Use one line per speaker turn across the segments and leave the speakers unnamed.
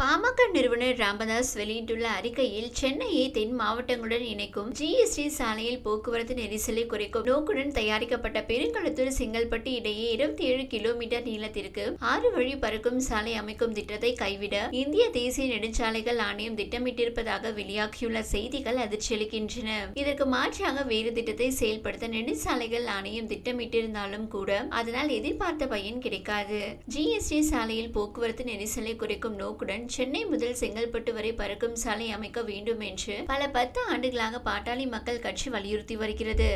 പാ பாமக நிறுவனர் ராமதாஸ் வெளியிட்டுள்ள அறிக்கையில் சென்னையை தென் மாவட்டங்களுடன் இணைக்கும் ஜிஎஸ்டி சாலையில் போக்குவரத்து நெரிசலை குறைக்கும் நோக்குடன் தயாரிக்கப்பட்ட பெருங்களத்தூர் செங்கல்பட்டு இடையே இருபத்தி ஏழு கிலோமீட்டர் நீளத்திற்கு ஆறு வழி பறக்கும் சாலை அமைக்கும் திட்டத்தை கைவிட இந்திய தேசிய நெடுஞ்சாலைகள் ஆணையம் திட்டமிட்டிருப்பதாக வெளியாகியுள்ள செய்திகள் அதிர்ச்சியளிக்கின்றன. இதற்கு மாற்றாக வேறு திட்டத்தை செயல்படுத்த நெடுஞ்சாலைகள் ஆணையம் திட்டமிட்டிருந்தாலும் கூட அதனால் எதிர்பார்த்த பயன் கிடைக்காது. ஜிஎஸ்டி சாலையில் போக்குவரத்து நெரிசலை குறைக்கும் நோக்குடன் சென்னை சென்னை முதல் செங்கல்பட்டு வரை பறக்கும் சாலை அமைக்க வேண்டும் என்று பல பத்து ஆண்டுகளாக பாட்டாளி மக்கள் கட்சி வலியுறுத்தி வருகிறது.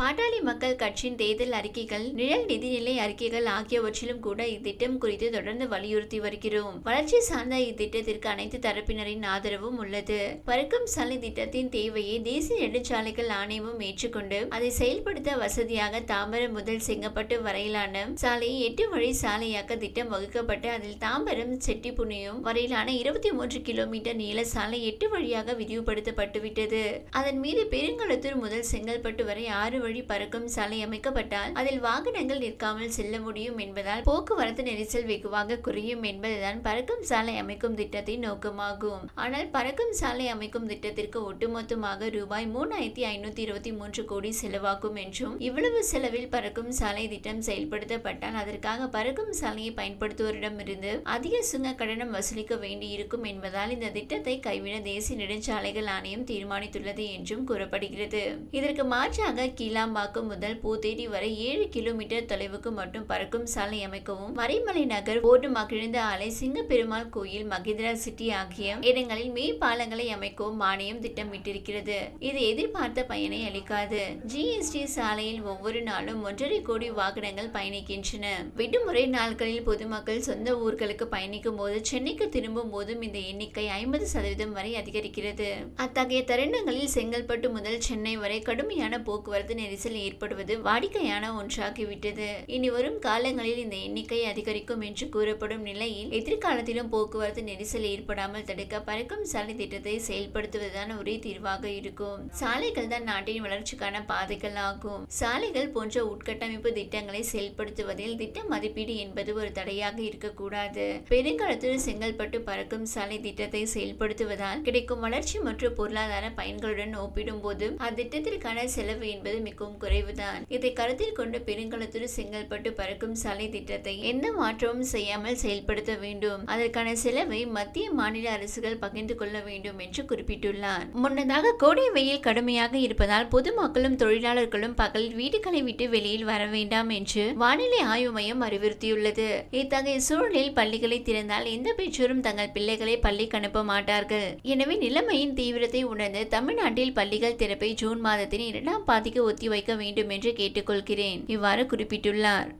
பாட்டாளி மக்கள் கட்சியின் தேர்தல் அறிக்கைகள் நிழல் நிதிநிலை அறிக்கைகள் ஆகியவற்றிலும் கூட இத்திட்டம் குறித்து தொடர்ந்து வலியுறுத்தி வருகிறோம். வளர்ச்சி சார்ந்த இத்திட்டத்திற்கு அனைத்து தரப்பினரின் ஆதரவும் உள்ளது. பறக்கும் சாலை திட்டத்தின் தேவையை தேசிய நெடுஞ்சாலைகள் ஆணையமும் ஏற்றுக்கொண்டு அதை செயல்படுத்த வசதியாக தாம்பரம் முதல் செங்கப்பட்டு வரையிலான சாலையை எட்டு வழி சாலையாக்க திட்டம் வகுக்கப்பட்டு அதில் தாம்பரம் செட்டிப்புனியும் வரையிலான இருபத்தி மூன்று கிலோமீட்டர் நீள சாலை எட்டு வழியாக விரிவுபடுத்தப்பட்டுவிட்டது. அதன் மீது பெருங்களத்தூர் முதல் செங்கல்பட்டு வரை ஆறு வழி பறக்கும் சாலை அமைக்கப்பட்டால் அதில் வாகனங்கள் நிற்காமல் செல்ல முடியும் என்பதால் போக்குவரத்து நெரிசல் வெகுவாக குறையும் என்பதுதான் பறக்கும் சாலை அமைக்கும் திட்டத்தின் நோக்கமாகும். ஆனால் பறக்கும் சாலை அமைக்கும் திட்டத்திற்கு ஒட்டுமொத்தமாக ரூபாய் மூணாயிரத்தி ஐநூத்தி இருபத்தி மூன்று கோடி செலவாகும் என்றும் இவ்வளவு செலவில் பறக்கும் சாலை திட்டம் செயல்படுத்தப்பட்டால் அதற்காக பறக்கும் சாலையை பயன்படுத்துவோரிடமிருந்து அதிக சுங்க கட்டணம் வசூலிக்க இருக்கும் என்பதால் இந்த திட்டத்தை கைவிட தேசிய நெடுஞ்சாலைகள் ஆணையம் தீர்மானித்துள்ளது என்றும் கூறப்படுகிறது. இதற்கு மாற்றாக கீழாம்பாக்கம் முதல் பூத்தேரி வரை ஏழு கிலோமீட்டர் தொலைவுக்கு மட்டும் பறக்கும் சாலை அமைக்கவும் மறைமலை நகர் ஓடு மகிழ்ந்த ஆலை சிங்கப்பெருமாள் கோயில் மகிந்திரா சிட்டி ஆகிய இடங்களில் மே பாலங்களை அமைக்கவும் மானியம் திட்டமிட்டிருக்கிறது. இது எதிர்பார்த்த பயனை அளிக்காது. ஜிஎஸ்டி சாலையில் ஒவ்வொரு நாளும் ஒன்றரை கோடி வாகனங்கள் பயணிக்கின்றன. விடுமுறை நாட்களில் பொதுமக்கள் சொந்த ஊர்களுக்கு பயணிக்கும் போது சென்னைக்கு திரும்பும் போது போதும் இந்த எண்ணிக்கை ஐம்பது சதவீதம் வரை அதிகரிக்கிறது. அத்தகைய தருணங்களில் செங்கல்பட்டு முதல் சென்னை வரை கடுமையான போக்குவரத்து நெரிசல் ஏற்படுவது வாடிக்கையான ஒன்றாகிவிட்டது. இனி வரும் காலங்களில் இந்த எண்ணிக்கை அதிகரிக்கும் என்று கூறப்படும் நிலையில் எதிர்காலத்திலும் போக்குவரத்து நெரிசல் ஏற்படாமல் தடுக்க பறக்கும் சாலை திட்டத்தை செயல்படுத்துவதுதான் ஒரே தீர்வாக இருக்கும். சாலைகள் தான் நாட்டின் வளர்ச்சிக்கான பாதைகள் ஆகும். சாலைகள் போன்ற உட்கட்டமைப்பு திட்டங்களை செயல்படுத்துவதில் திட்ட மதிப்பீடு என்பது ஒரு தடையாக இருக்கக்கூடாது. பெருங்காலத்தில் செங்கல்பட்டு பறக்கும் சாலை திட்டத்தை செயல்படுத்துவதால் கிடைக்கும் வளர்ச்சி மற்றும் பொருளாதார பயன்களுடன் ஒப்பிடும்போது அத்திட்டத்திற்கான செலவு என்பது மிகவும் குறைவுதான். இதை கருத்தில் கொண்டு பெருங்களத்தூர் செங்கல்பட்டு பறக்கும் சாலை திட்டத்தை எந்த மாற்றமும் செய்யாமல் செயல்படுத்த வேண்டும். அதற்கான செலவை மத்திய மாநில அரசுகள் பகிர்ந்து கொள்ள வேண்டும் என்று குறிப்பிட்டுள்ளார். முன்னதாக கோடை வெயில் கடுமையாக இருப்பதால் பொதுமக்களும் தொழிலாளர்களும் பகலில் வீடுகளை விட்டு வெளியில் வர வேண்டாம் என்று வானிலை ஆய்வு மையம் அறிவுறுத்தியுள்ளது. இத்தகைய சூழலில் பள்ளிகளை திறந்தால் எந்த பெற்றோரும் தங்கள் பிள்ளைகளை பள்ளிக்கு அனுப்ப மாட்டார்கள். எனவே நிலைமையின் தீவிரத்தை உணர்ந்து தமிழ்நாட்டில் பள்ளிகள் திறப்பை ஜூன் மாதத்தின் இரண்டாம் பாதிக்கு ஒத்திவைக்க வேண்டும் என்று கேட்டுக்கொள்கிறேன். இவ்வாறு குறிப்பிட்டுள்ளார்.